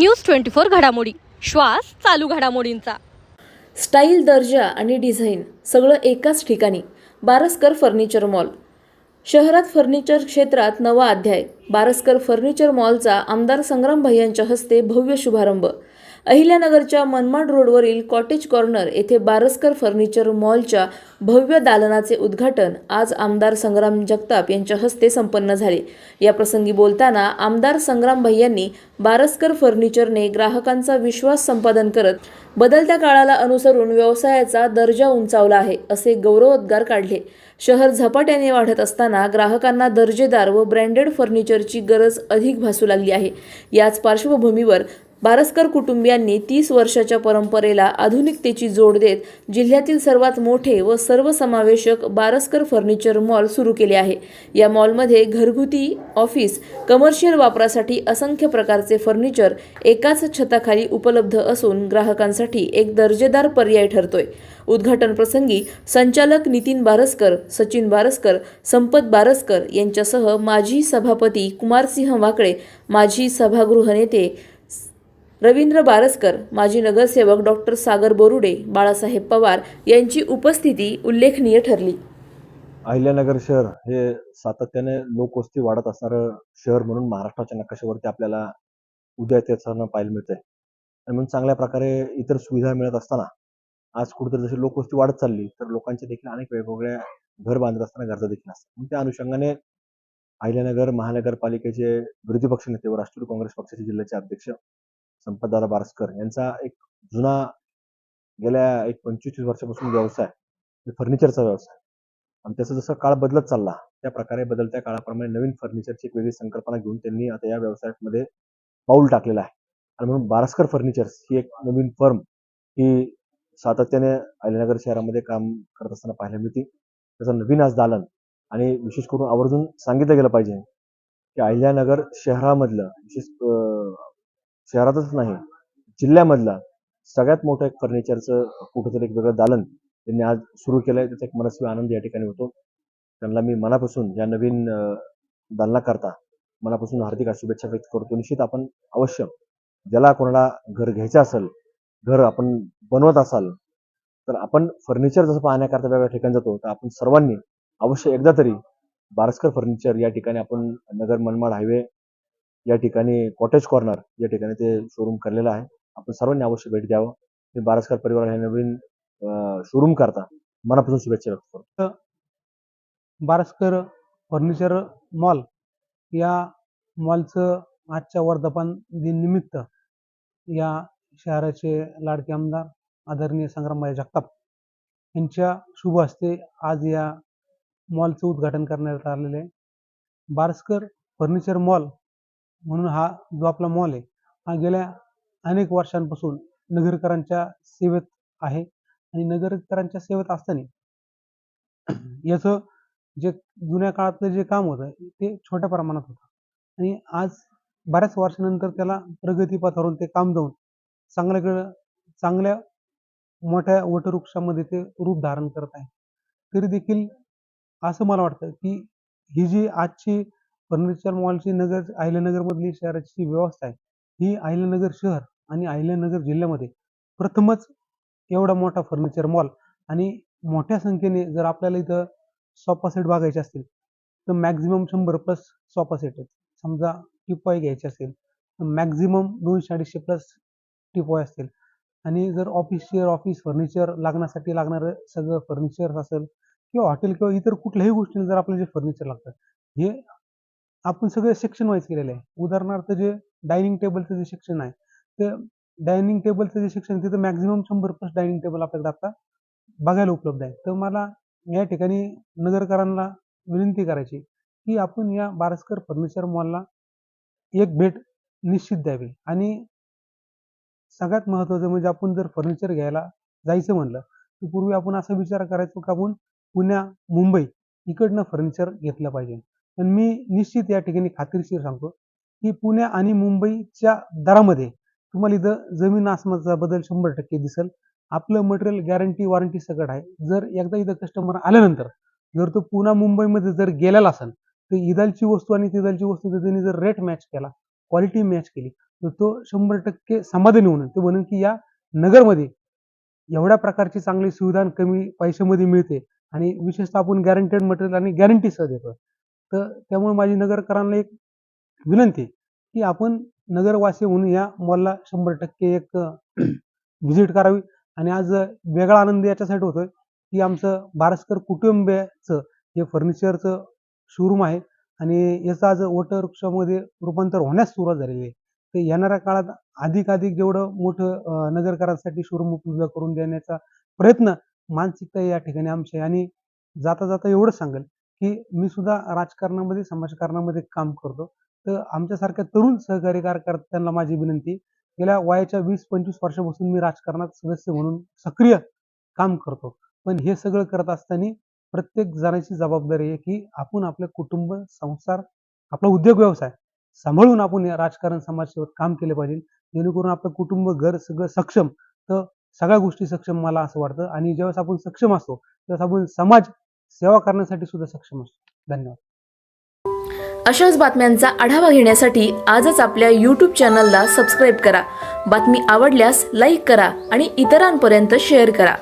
News twenty four घडामोडी. श्वास चालू घडामोडींचा. स्टाईल दर्जा आणि डिझाईन सगळं एकाच ठिकाणी. Baraskar furniture mall. शहरात फर्निचर क्षेत्रात नवा अध्याय. बारसकर फर्निचर मॉलचा आमदार संग्राम भैयांच्या हस्ते भव्य शुभारंभ. अहिल्यानगरच्या मनमाड रोडवरील कॉटेज कॉर्नर येथे बारसकर फर्निचर मॉलच्या भव्य दालनाचे उद्घाटन आज आमदार संग्राम जगताप यांच्या हस्ते संपन्न झाले. या प्रसंगी बोलताना आमदार संग्राम भैयांनी बारसकर फर्निचरने ग्राहकांचा विश्वास संपादन करत बदलत्या काळाला अनुसरून व्यवसायाचा दर्जा उंचावला आहे असे गौरवोद्गार काढले. शहर झपाट्याने वाढत असताना ग्राहकांना दर्जेदार व ब्रँडेड फर्निचरची गरज अधिक भासू लागली आहे. याच पार्श्वभूमीवर बारसकर कुटुंबियांनी तीस वर्षाच्या परंपरेला आधुनिकतेची जोड देत जिल्ह्यातील सर्वात मोठे व सर्वसमावेशक बारसकर फर्निचर मॉल सुरू केले आहे. या मॉलमध्ये घरगुती ऑफिस कमर्शियल वापरासाठी असंख्य प्रकारचे फर्निचर एकाच छताखाली उपलब्ध असून ग्राहकांसाठी एक दर्जेदार पर्याय ठरतोय. उद्घाटन प्रसंगी संचालक नितीन बारसकर सचिन बारसकर संपत बारसकर यांच्यासह माजी सभापती कुमारसिंह वाकळे माजी सभागृह नेते रवींद्र बारसकर माजी नगरसेवक डॉक्टर सागर बोरुडे बाळासाहेब पवार यांची उपस्थिती उल्लेखनीय ठरली. अहिल्यानगर शहर हे सातत्याने लोकवस्ती वाढत असणारं शहर म्हणून महाराष्ट्राच्या नकाशावरती आपल्याला उद्या त्याचं पाहायला मिळतंय. आणि म्हणून चांगल्या प्रकारे इतर सुविधा मिळत असताना आज कुठेतरी जशी लोकवस्ती वाढत चालली तर लोकांच्या देखील अनेक वेगवेगळ्या घर बांधत असताना गरजा देखील असतात. म्हणून त्या अनुषंगाने अहिल्यानगर महानगरपालिकेचे विरोधी पक्षनेते व राष्ट्रवादी काँग्रेस पक्षाचे जिल्ह्याचे अध्यक्ष संपतदादा बारसकर यांचा एक जुना गेल्या एक पंचवीस वर्षापासून व्यवसाय फर्निचरचा व्यवसाय आणि त्याचा जसा काळ बदलत चालला त्या प्रकारे बदलत्या काळाप्रमाणे नवीन फर्निचरची एक वेगळी संकल्पना घेऊन त्यांनी आता या व्यवसायामध्ये पाऊल टाकलेलं आहे. आणि म्हणून बारसकर फर्निचर्स ही एक नवीन फर्म ही सातत्याने अहिल्यानगर शहरामध्ये काम करत असताना पाहायला मिळते. त्याचं नवीन आज दालन आणि विशेष करून आवर्जून सांगितलं गेलं पाहिजे की अहिल्यानगर शहरामधलं विशेष शहरातच नाही जिल्ह्यामधला सगळ्यात मोठं एक फर्निचरचं कुठंतरी एक वेगळं दालन त्यांनी आज सुरू केलंय. त्याचा एक मनस्वी आनंद या ठिकाणी होतो. त्यांना मी मनापासून या नवीन दालनाकरता मनापासून हार्दिक शुभेच्छा व्यक्त करतो. निश्चित आपण अवश्य ज्याला कोणाला घर घ्यायचं असेल घर आपण बनवत असाल तर आपण फर्निचर जसं पाहण्याकरता वेगळ्या ठिकाणी जातो तर आपण सर्वांनी अवश्य एकदा तरी बारसकर फर्निचर या ठिकाणी आपण नगर मनमाड हायवे या ठिकाणी कॉटेज कॉर्नर या ठिकाणी ते शोरूम करलेलं आहे. आपण सर्वांनी अवश्य भेट द्यावं मी बारसकर परिवार हे नवीन शोरूम करता. मनापासून शुभेच्छा व्यक्त करतो. बारसकर फर्निचर मॉल या मॉलचं आजच्या वर्धापन दिननिमित्त या शहराचे लाडके आमदार आदरणीय संग्रामभाई जगताप यांच्या शुभ हस्ते आज या मॉलचं उद्घाटन करण्यात आलेलं आहे. बारसकर फर्निचर मॉल म्हणून हा जो आपला मॉल आहे हा गेल्या अनेक वर्षांपासून नगरकरांच्या सेवेत आहे. आणि नगरकरांच्या सेवेत असताना याचं जे जुन्या काळातलं जे काम होतं ते छोट्या प्रमाणात होतं. आणि आज बऱ्याच वर्षानंतर त्याला प्रगतीपथावरून ते काम जाऊन चांगल्याकडं चांगल्या मोठ्या वटवृक्षामध्ये ते रूप धारण करत आहे. तरी देखील असं मला वाटतं की ही जी आजची फर्निचर मॉलची नगर अहिल्यानगरमधली शहराची व्यवस्था आहे. ही अहिल्यानगर शहर आणि अहिल्यानगर जिल्ह्यामध्ये प्रथमच एवढा मोठा फर्निचर मॉल आणि मोठ्या संख्येने जर आपल्याला इथं सोफा सेट बघायचे असतील तर मॅक्झिमम शंभर प्लस सोफा सेट आहेत. समजा टिपॉय घ्यायचे असेल तर मॅक्झिमम दोनशे अडीचशे प्लस टिपॉय असतील. आणि जर ऑफिसचे ऑफिस फर्निचर लागण्यासाठी लागणारं सगळं फर्निचर असेल किंवा हॉटेल किंवा इतर कुठल्याही गोष्टीने जर आपल्याला जे फर्निचर लागतं हे आपण सगळे सेक्शन वाईज केलेलं आहे. उदाहरणार्थ जे डायनिंग टेबलचं जे सेक्शन आहे ते डायनिंग टेबलचं जे सेक्शन तिथं मॅक्झिमम शंभर प्लस डायनिंग टेबल आपल्याकडे आता बघायला उपलब्ध आहे. तर मला या ठिकाणी नगरकरांना विनंती करायची की आपण या बारसकर फर्निचर मॉलला एक भेट निश्चित द्यावी. आणि सगळ्यात महत्त्वाचं म्हणजे आपण जर फर्निचर घ्यायला जायचं म्हणलं तर पूर्वी आपण असा विचार करायचो की आपण पुण्या मुंबई इकडनं फर्निचर घेतलं पाहिजे. पण मी निश्चित या ठिकाणी खात्रीशीर सांगतो की पुण्या आणि मुंबईच्या दरामध्ये तुम्हाला इथं जमीन आसमाचा बदल शंभर टक्के दिसेल. आपलं मटेरियल गॅरंटी वॉरंटी सगळं आहे. जर एकदा इथं कस्टमर आल्यानंतर जर तो पुन्हा मुंबईमध्ये जर गेलेला असेल तर इदालची वस्तू आणि तिदालची वस्तू जर त्यांनी जर रेट मॅच केला क्वालिटी मॅच केली तर तो शंभर टक्के समाधानी होणार. ते म्हणून की या नगरमध्ये एवढ्या प्रकारची चांगली सुविधा कमी पैशामध्ये मिळते आणि विशेषतः आपण गॅरंटेड मटेरियल आणि गॅरंटीसह देतो तर त्यामुळे माझी नगरकरांना एक विनंती की आपण नगरवासी म्हणून या मॉलला शंभर टक्के एक व्हिजिट करावी. आणि आज वेगळा आनंद याच्यासाठी होतोय की आमचं भारस्कर कुटुंबियाचं हे फर्निचरचं शोरूम आहे. आणि याचं आज वटवृक्षामध्ये रूपांतर होण्यास सुरुवात झालेली आहे. तर येणाऱ्या काळात अधिकाधिक जेवढं मोठं नगरकरांसाठी शोरूम उपलब्ध करून देण्याचा प्रयत्न मानसिकता या ठिकाणी आमची आणि जाता जाता एवढंच सांगेल की मी सुद्धा राजकारणामध्ये समाजकारणामध्ये काम करतो. तर आमच्यासारख्या तरुण सहकारी कार्यकर्त्यांना माझी विनंती गेल्या वयाच्या वीस पंचवीस वर्षापासून मी राजकारणात सदस्य म्हणून सक्रिय काम करतो. पण हे सगळं करत असताना प्रत्येक जणाची जबाबदारी आहे की आपण आपलं कुटुंब संसार आपला उद्योग व्यवसाय सांभाळून आपण राजकारण समाजसेवेत काम केले पाहिजे. जेणेकरून आपलं कुटुंब घर सगळं सक्षम तर सगळ्या गोष्टी सक्षम मला असं वाटतं. आणि ज्यावेळेस आपण सक्षम असतो त्यावेळेस आपण समाज सेवा करण्यासाठी सुद्धा सक्षम असतो. धन्यवाद. अशाच बातम्यांचा आढावा घेण्यासाठी आजच आपल्या यूट्यूब चॅनलला सबस्क्राईब करा. बातमी आवडल्यास लाईक करा आणि इतरांपर्यंत शेअर करा.